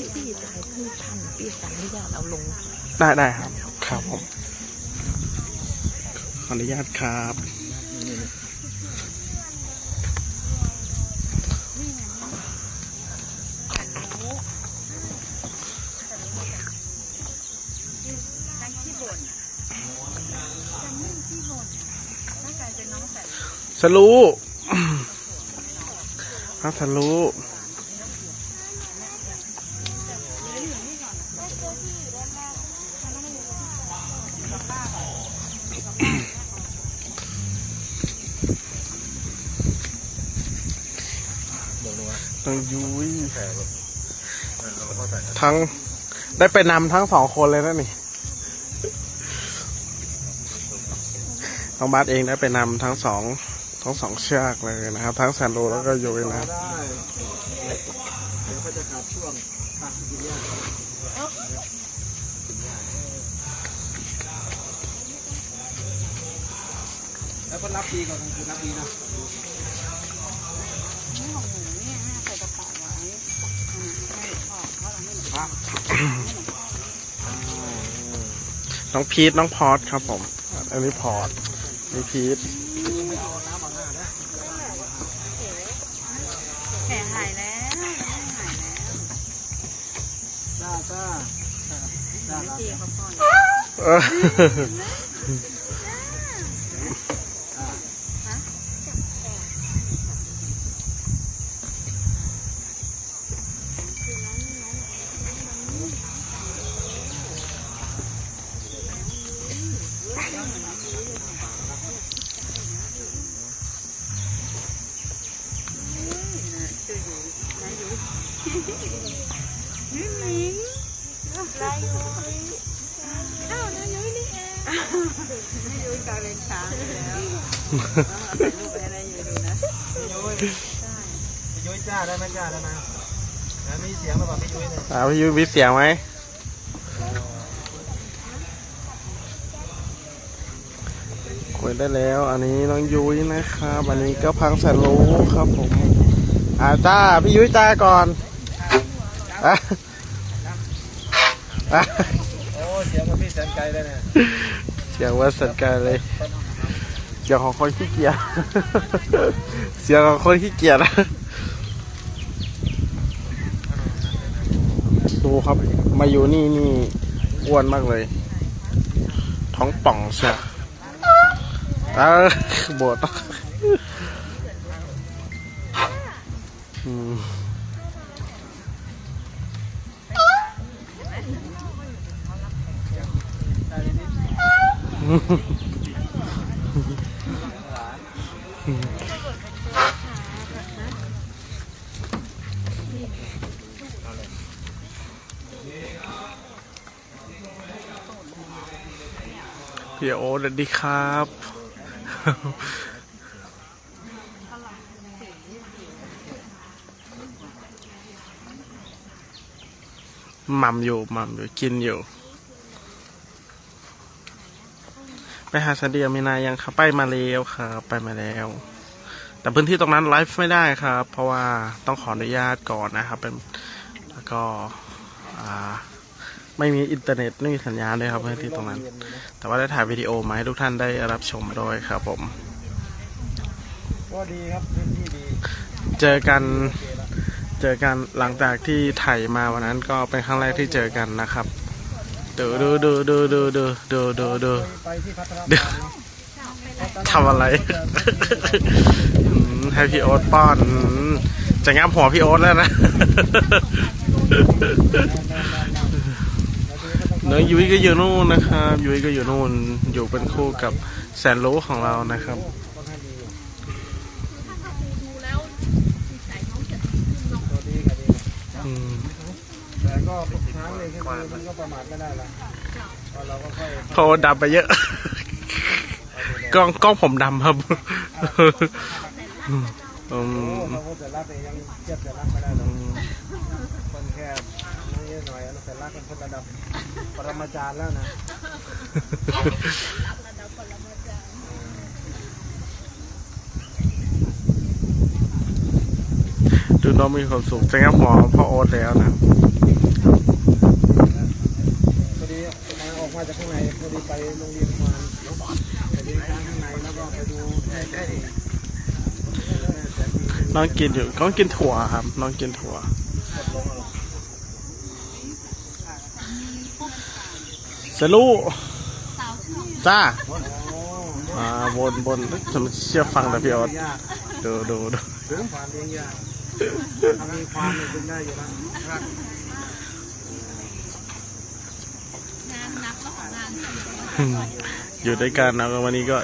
พี่พี่ถ่ายพี่ทันพี่ขออนุญาตเอาลง ได้ได้ครับ ครับผมขออนุญาตครับทั้งที่บ่นทั้งนึ่งที่บ่นถ้ากลายเป็นน้องแต่สรู้ ครับสรู้ ต้องยุ้ยทั้งได้ไปนำทั้งสองคนเลยนะนี่น้องบาสเองได้ไปนำทั้งสองทั้งสองเชือกเลยนะครับ ทั้งแซนโดแล้วก็ยุ้ยนะได้เดี๋ยวก็จะขาดช่วงพักกินยาแล้วก็รับดีก่อนคือรับดีนะ นี่ของหนูเนี่ยให้ใส่กระเป๋าไว้ให้พ่อเพราะเราไม่ห น้องพีทน้องพอดครับผม อันนี้พอดนี่พีทแผลหายแล้วแผลหายแล้วจ้าจ้าจ้าจ้าตีเขาก่อน เออนี่มิงลายยุ้ยอ้าวนายยุ้ยนี่เองนายยุ้ยกลายเป็นช้างแล้วถ่ายรูปไปให้นายยุ้ยดูนะยุ้ยยุ้ยจ้าได้ไหมจ้าได้ไหมมีเสียงมาบอกพี่ยุ้ยเนี่ยอ่าพี่ยุ้ยมีเสียงไหมคุยได้แล้ว อันนี้น้องยุ้ยนะครับ อันนี้ก็พังแสนรู้ครับผมอ่าจ้า พี่ยุ้ยจ้าก่อน อะอะโอ้เสียงมันพี่แสนไกลเลยเนี่ยเสียงว่าสันกันเลย เสียงของคนขี้เกียจ เสียงของคนขี้เกียจนะดูครับ มาอยู่นี่นี่อ้วนมากเลย ท้องป่องเชียวเออโบด พี่โอสวัสดีครับ หม่ำอยู่หม่ำอยู่ กินอยู่ ไปหาซาเดียมินายังครับไปมาแล้วครับไปมาแล้ว แต่พื้นที่ตรงนั้นไลฟ์ไม่ได้ครับ เพราะว่าต้องขออนุญาตก่อนนะครับ เป็นแล้วก็อ่าไม่มีอินเทอร์เน็ตไม่มีสัญญาณด้วยครับพื้นที่ตรงนั้น แต่ว่าได้ถ่ายวิดีโอมาให้ทุกท่านได้รับชมด้วยครับผมก็ดีครับพื้นที่ดีเจอกันเจอกันหลังจากที่ถ่ายมาวันนั้นก็เป็นครั้งแรกที่เจอกันนะครับ ดูดูดูดูดูดูดูดูดูไปที่พัทรเดี๋ยวทำอะไรให้พี่โอ๊ตป้อน จะงับหัวพี่โอ๊ตแล้วนะเนื้อยุ้ยก็อยู่นู่นนะครับ ยุ้ยก็อยู่นู่น อยู่เป็นคู่กับแสนรู้ของเรานะครับอืม แต่ก็ทุกครั้งเลยคือมันก็ประมาทไม่ได้ละเพราะเราก็ค่อยเพราะว่าดำไปเยอะ กล้องกล้องผมดำครับอืมโอ้เราก็จะรักแต่ยังเทียบจะรักไม่ได้หรอกคนแค่นิดหน่อยเราแต่รักกันคนระดับปรมาจารย์แล้วนะดูน้องมีความสุขจะงับหัวพ่อโอ๊ตแล้วนะ มา จากข้างในพอดีไปโรงเรียนประมาณเนาะไปเรียนช้างข้างในแล้วก็ไปดูใกล้ๆน้องกินอยู่น้องกินถั่วครับ น้องกินถั่วเสลูจ้าอ่าบนบนจะมาเชื่อฟังแต่พี่ออสยากดูดูดูถึงความเลี้ยงยากถ้ามีความเนี่ยเป็นได้อยู่แล้ว อยู่ด้วยกันนะวันนี้ก็